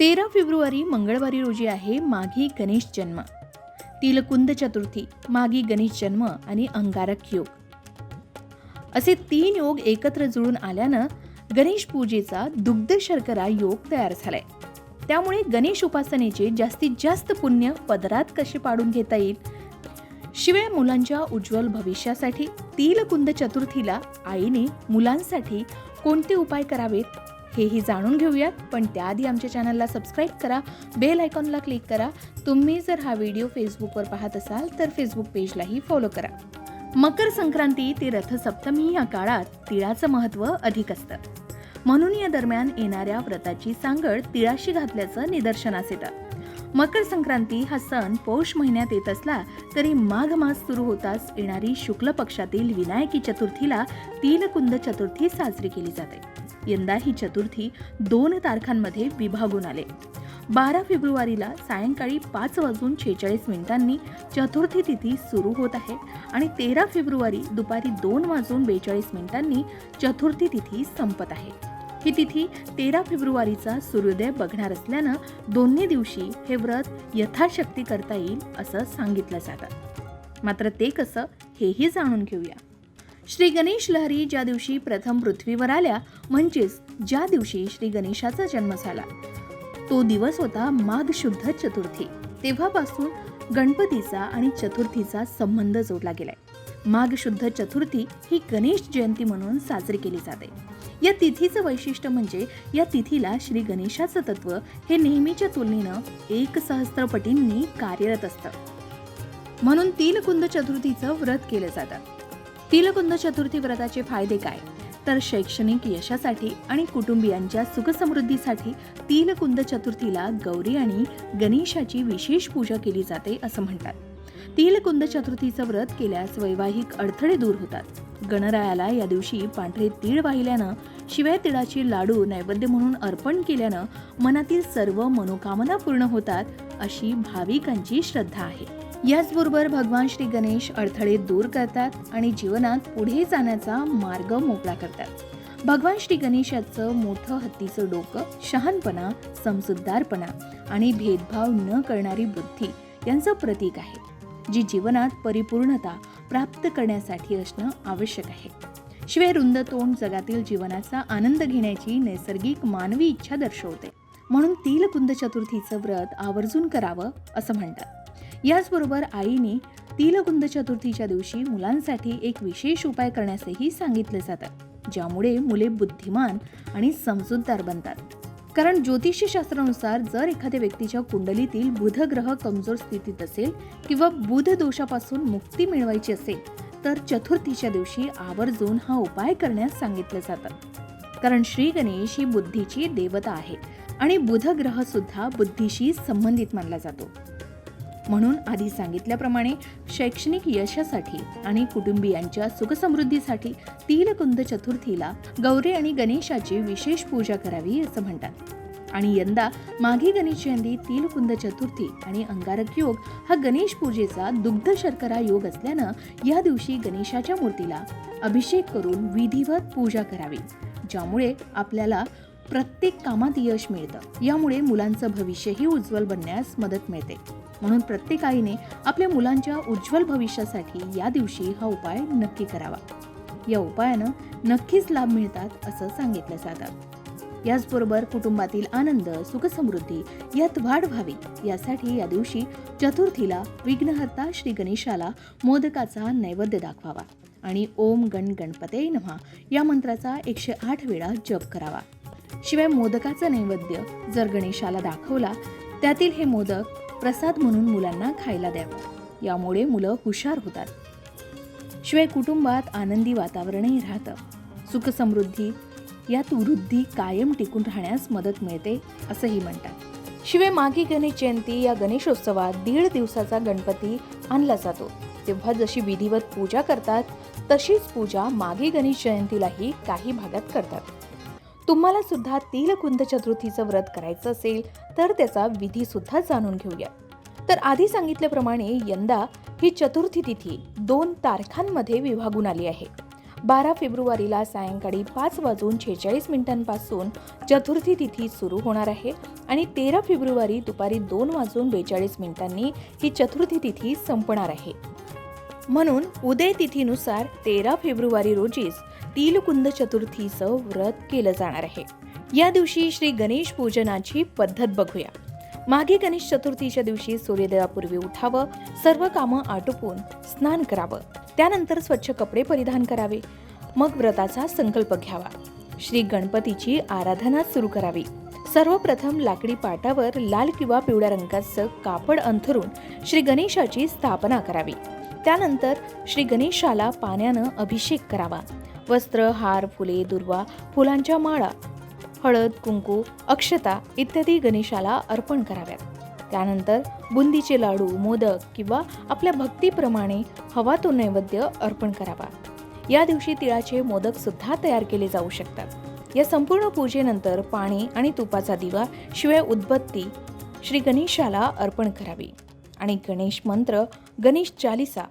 तेरा फेब्रुवारी मंगळवारी रोजी आहे माघी गणेश जन्म. तिलकुंद चतुर्थी माघी गणेश जन्म आणि अंगारक योग. असे तीन योग एकत्र जुळून आल्यानं गणेश पूजेचा दुग्ध शर्करा योग तयार झालाय. त्यामुळे गणेश उपासनेचे जास्तीत जास्त पुण्य पदरात कसे पाडून घेता येईल? शिवाय मुलांच्या उज्ज्वल भविष्यासाठी तिलकुंद चतुर्थीला आईने मुलांसाठी कोणते उपाय करावेत? हेही जाणून घेऊयात. पण त्याआधी आमच्या चॅनलला सबस्क्राईब करा बेल आयकॉनला क्लिक करा. तुम्ही जर हा व्हिडिओ फेसबुकवर पाहत असाल तर फेसबुक पेजलाही फॉलो करा. मकर संक्रांती ते रथसप्तमी या काळात तिळाचं महत्त्व अधिक असतं. म्हणून या दरम्यान येणाऱ्या व्रताची सांगड तिळाशी घातल्याचं निदर्शनास येतं. मकर संक्रांती हा सण पौष महिन्यात येत असला तरी माघ मास सुरू होताच येणारी शुक्ल पक्षातील विनायकी चतुर्थीला तीलकुंद चतुर्थी साजरी केली जाते. यंदा ही चतुर्थी दोन तारखांमध्ये विभागून आले. बारा फेब्रुवारीला सायंकाळी पाच वाजून छेचाळीस मिनिटांनी चतुर्थी तिथी सुरू होत आहे आणि तेरा फेब्रुवारी दुपारी दोन वाजून बेचाळीस मिनिटांनी चतुर्थी तिथी संपत आहे. ही तिथी तेरा फेब्रुवारीचा सूर्योदय बघणार असल्यानं दोन्ही दिवशी हे व्रत यथाशक्ती करता येईल असं सांगितलं जातं. मात्र ते कसं हेही जाणून घेऊया. श्री गणेश लहरी ज्या दिवशी प्रथम पृथ्वीवर आल्या म्हणजेच ज्या दिवशी श्री गणेशाचा जन्म झाला. तो दिवस होता माघ शुद्ध चतुर्थी. तेव्हापासून गणपतीचा आणि चतुर्थीचा संबंध जोडला गेलाय. माघ शुद्ध चतुर्थी ही गणेश जयंती म्हणून साजरी केली जाते. या तिथीचं वैशिष्ट्य म्हणजे या तिथीला श्री गणेशाचं तत्व हे नेहमीच्या तुलनेनं एक सहस्त्रपटींनी कार्यरत असतं. म्हणून तिलकुंद चतुर्थीचं व्रत केलं जातं. तिलकुंद चतुर्थी व्रताचे फायदे काय? तर शैक्षणिक यशासाठी आणि कुटुंबियांच्या सुखसमृद्धीसाठी तिलकुंद चतुर्थीला गौरी आणि गणेशाची विशेष पूजा केली जाते असं म्हणतात. तिलकुंद चतुर्थीचं व्रत केल्यास वैवाहिक अडथळे दूर होतात. गणरायाला या दिवशी पांढरे तीळ वाहिल्यानं शिवाय तिळाची लाडू नैवेद्य म्हणून अर्पण केल्यानं मनातील सर्व मनोकामना पूर्ण होतात अशी भाविकांची श्रद्धा आहे. याचबरोबर भगवान श्री गणेश अडथळे दूर करतात आणि जीवनात पुढे जाण्याचा मार्ग मोकळा करतात. भगवान श्री गणेशाचं मोठं हत्तीचं डोकं शहानपणा समजूतदारपणा आणि भेदभाव न करणारी बुद्धी यांचं प्रतीक आहे जी जीवनात परिपूर्णता प्राप्त करण्यासाठी असणं आवश्यक आहे. शिवाय रुंद तोंड जगातील जीवनाचा आनंद घेण्याची नैसर्गिक मानवी इच्छा दर्शवते. म्हणून तिलकुंद चतुर्थीचं व्रत आवर्जून करावं असं म्हणतात. याचबरोबर आईने तिलकुंद चतुर्थीच्या दिवशी मुलांसाठी एक विशेष उपाय करण्यासही सांगितले जातात ज्यामुळे मुले बुद्धिमान आणि समजूतदार बनतात. कारण ज्योतिषशास्त्रानुसार जर एखाद्या व्यक्तीच्या कुंडलीतील बुध ग्रह कमजोर स्थितीत असेल किंवा बुध दोषापासून मुक्ती मिळवायची असेल तर चतुर्थीच्या दिवशी आवर्जून हा उपाय करण्यास सांगितलं जातं कारण श्री गणेश ही बुद्धीची देवता आहे आणि बुध ग्रह सुद्धा बुद्धीशी संबंधित मानला जातो. म्हणून आधी सांगितल्याप्रमाणे शैक्षणिक यशासाठी आणि कुटुंबियांच्या सुखसमृद्धीसाठी तिलकुंद चतुर्थीला गौरी आणि गणेशाची विशेष पूजा करावी असं म्हणतात. आणि यंदा माघी गणेश जयंती तिलकुंद चतुर्थी आणि अंगारक योग हा गणेश पूजेचा दुग्ध शर्करा योग असल्यानं या दिवशी गणेशाच्या मूर्तीला अभिषेक करून विधिवत पूजा करावी ज्यामुळे आपल्याला प्रत्येक कामात यश मिळतं. यामुळे मुलांचं भविष्यही उज्ज्वल बनण्यास मदत मिळते. म्हणून प्रत्येक आईने आपल्या मुलांच्या उज्ज्वल भविष्यासाठी या दिवशी हा उपाय नक्की करावा. या उपायानं नक्कीच लाभ मिळतात असं सांगितलं जातं. याचबरोबर कुटुंबातील आनंद सुखसमृद्धी यात वाढ व्हावी यासाठी या दिवशी चतुर्थीला विघ्नहर्ता श्री गणेशाला मोदकाचा नैवेद्य दाखवावा आणि ओम गण गणपते नमः या मंत्राचा एकशे आठ वेळा जप करावा. शिवाय मोदकाचा नैवेद्य जर गणेशाला दाखवला त्यातील हे मोदक प्रसाद म्हणून मुलांना खायला द्यावं. यामुळे मुलं हुशार होतात. शिवाय कुटुंबात आनंदी वातावरणही राहतं. सुखसमृद्धी यात वृद्धी कायम टिकून राहण्यास मदत मिळते असंही म्हणतात. शिवाय माघी गणेश जयंती या गणेशोत्सवात दीड दिवसाचा गणपती आणला जातो. तेव्हा जशी विधिवत पूजा करतात तशीच पूजा माघी गणेश जयंतीलाही काही भागात करतात. तुम्हाला सुद्धा तिलकुंद चतुर्थीचं व्रत करायचं असेल तर त्याचा विधी सुद्धा जाणून घेऊया. तर आधी सांगितल्याप्रमाणे यंदा ही चतुर्थी तिथी दोन तारखांमध्ये विभागून आली आहे. बारा फेब्रुवारीला सायंकाळी पाच वाजून छेचाळीस मिनिटांपासून चतुर्थी तिथी सुरू होणार आहे आणि तेरा फेब्रुवारी दुपारी दोन वाजून बेचाळीस मिनिटांनी ही चतुर्थी तिथी संपणार आहे. म्हणून उदय तिथीनुसार तेरा फेब्रुवारी रोजीच तिलकुंद चतुर्थीचं व्रत केलं जाणार आहे. या दिवशी श्री गणेश पूजनाची पद्धत बघूया. मागे गणेश चतुर्थीच्या दिवशी सूर्योदयापूर्वी उठावं सर्व कामं आटोपून स्नान करावं त्यानंतर स्वच्छ कपडे परिधान करावे मग व्रताचा संकल्प घ्यावा. श्री गणपतीची आराधना सुरू करावी. सर्वप्रथम लाकडी पाटावर लाल किंवा पिवळ्या रंगाचं कापड अंथरून श्री गणेशाची स्थापना करावी. त्यानंतर श्री गणेशाला पाण्यानं अभिषेक करावा. वस्त्र हार फुले दुर्वा फुलांच्या माळा हळद कुंकू अक्षता इत्यादी गणेशाला अर्पण कराव्यात. त्यानंतर बुंदीचे लाडू मोदक किंवा आपल्या भक्तीप्रमाणे हवा तो नैवेद्य अर्पण करावा. या दिवशी तिळाचे मोदक सुद्धा तयार केले जाऊ शकतात. या संपूर्ण पूजेनंतर पाणी आणि तुपाचा दिवा शिवाय उदबत्ती श्री गणेशाला अर्पण करावी. आणि गणेश मंत्र गणेश चालिसा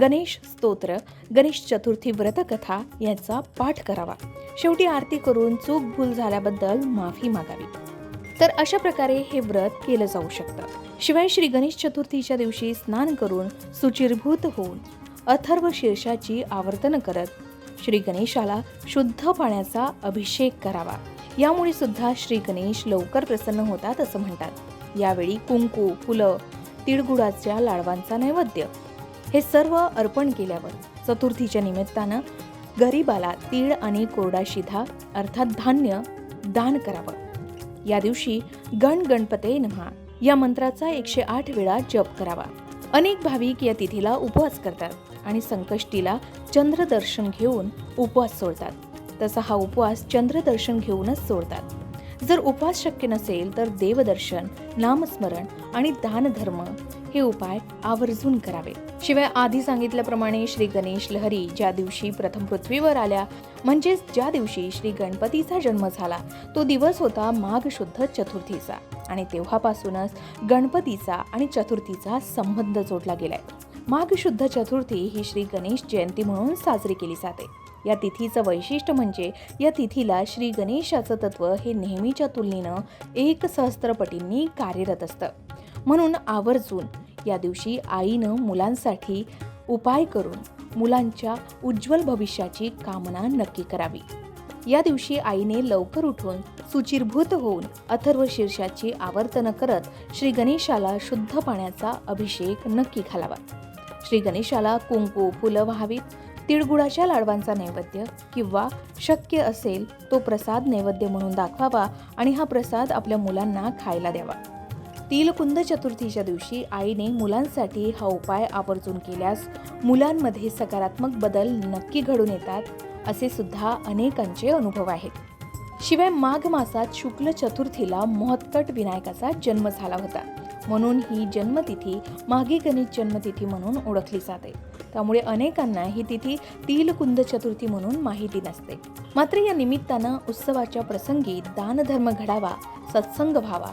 गणेश स्तोत्र गणेश चतुर्थी व्रतकथा यांचा पाठ करावा. शेवटी आरती करून चूक भूल झाल्याबद्दल माफी मागावी. तर अशा प्रकारे हे व्रत केलं जाऊ शकतं. शिवाय श्री गणेश चतुर्थीच्या दिवशी स्नान करून सुचिरभूत होऊन अथर्व शीर्षाची आवर्तन करत श्री गणेशाला शुद्ध पाण्याचा अभिषेक करावा. यामुळे सुद्धा श्री गणेश लवकर प्रसन्न होतात असं म्हणतात. यावेळी कुंकू फुलं तिळगुडाच्या लाडवांचा नैवेद्य हे सर्व अर्पण केल्यावर चतुर्थीच्या निमित्तानं गरीबाला तीळ आणि कोरडा शिधा अर्थात धान्य दान करावं. या दिवशी गण गणपते नमहा. या मंत्राचा एकशे आठ वेळा जप करावा. अनेक भाविक या तिथीला उपवास करतात आणि संकष्टीला चंद्रदर्शन घेऊन उपवास सोडतात. तसा हा उपवास चंद्रदर्शन घेऊनच सोडतात. जर उपवास शक्य नसेल तर देवदर्शन नामस्मरण आणि दानधर्म हे उपाय आवर्जून करावे. शिवाय आधी सांगितल्याप्रमाणे श्री गणेश लहरी ज्या दिवशी प्रथम पृथ्वीवर आल्या म्हणजेच ज्या दिवशी श्री गणपतीचा जन्म झाला तो दिवस होता माघ शुद्ध चतुर्थीचा. आणि तेव्हापासूनच गणपतीचा आणि चतुर्थीचा संबंध जोडला गेलाय. माघ शुद्ध चतुर्थी ही श्री गणेश जयंती म्हणून साजरी केली जाते. या तिथीचं वैशिष्ट्य म्हणजे या तिथीला श्री गणेशाचं तत्व हे नेहमीच्या तुलनेनं एक सहस्त्रपटींनी कार्यरत असतं. म्हणून आवर्जून या दिवशी आईनं मुलांसाठी उपाय करून मुलांच्या उज्ज्वल भविष्याची कामना नक्की करावी. या दिवशी आईने लवकर उठून सुचिरभूत होऊन अथर्व शीर्षाची आवर्तन करत श्री गणेशाला शुद्ध पाण्याचा अभिषेक नक्की घालावा. श्री गणेशाला कुंकू फुलं व्हावीत. तिळगुळाच्या लाडवांचा नैवेद्य किंवा शक्य असेल तो प्रसाद नैवेद्य म्हणून दाखवावा आणि हा प्रसाद आपल्या मुलांना खायला द्यावा. तिलकुंद चतुर्थीच्या दिवशी आईने मुलांसाठी हा उपाय आवर्जून केल्यास मुलांमध्ये सकारात्मक बदल नक्की घडून येतात असे सुद्धा अनेकांचे अनुभव आहेत. शिवाय माघ मासात शुक्ल चतुर्थीला मोहत्कट विनायकाचा जन्म झाला होता. म्हणून ही जन्मतिथी माघी गणेश जन्मतिथी म्हणून ओळखली जाते. त्यामुळे अनेकांना ही तिथी तिलकुंद चतुर्थी म्हणून माहिती नसते. मात्र या निमित्तानं उत्सवाच्या प्रसंगी दानधर्म घडावा सत्संग व्हावा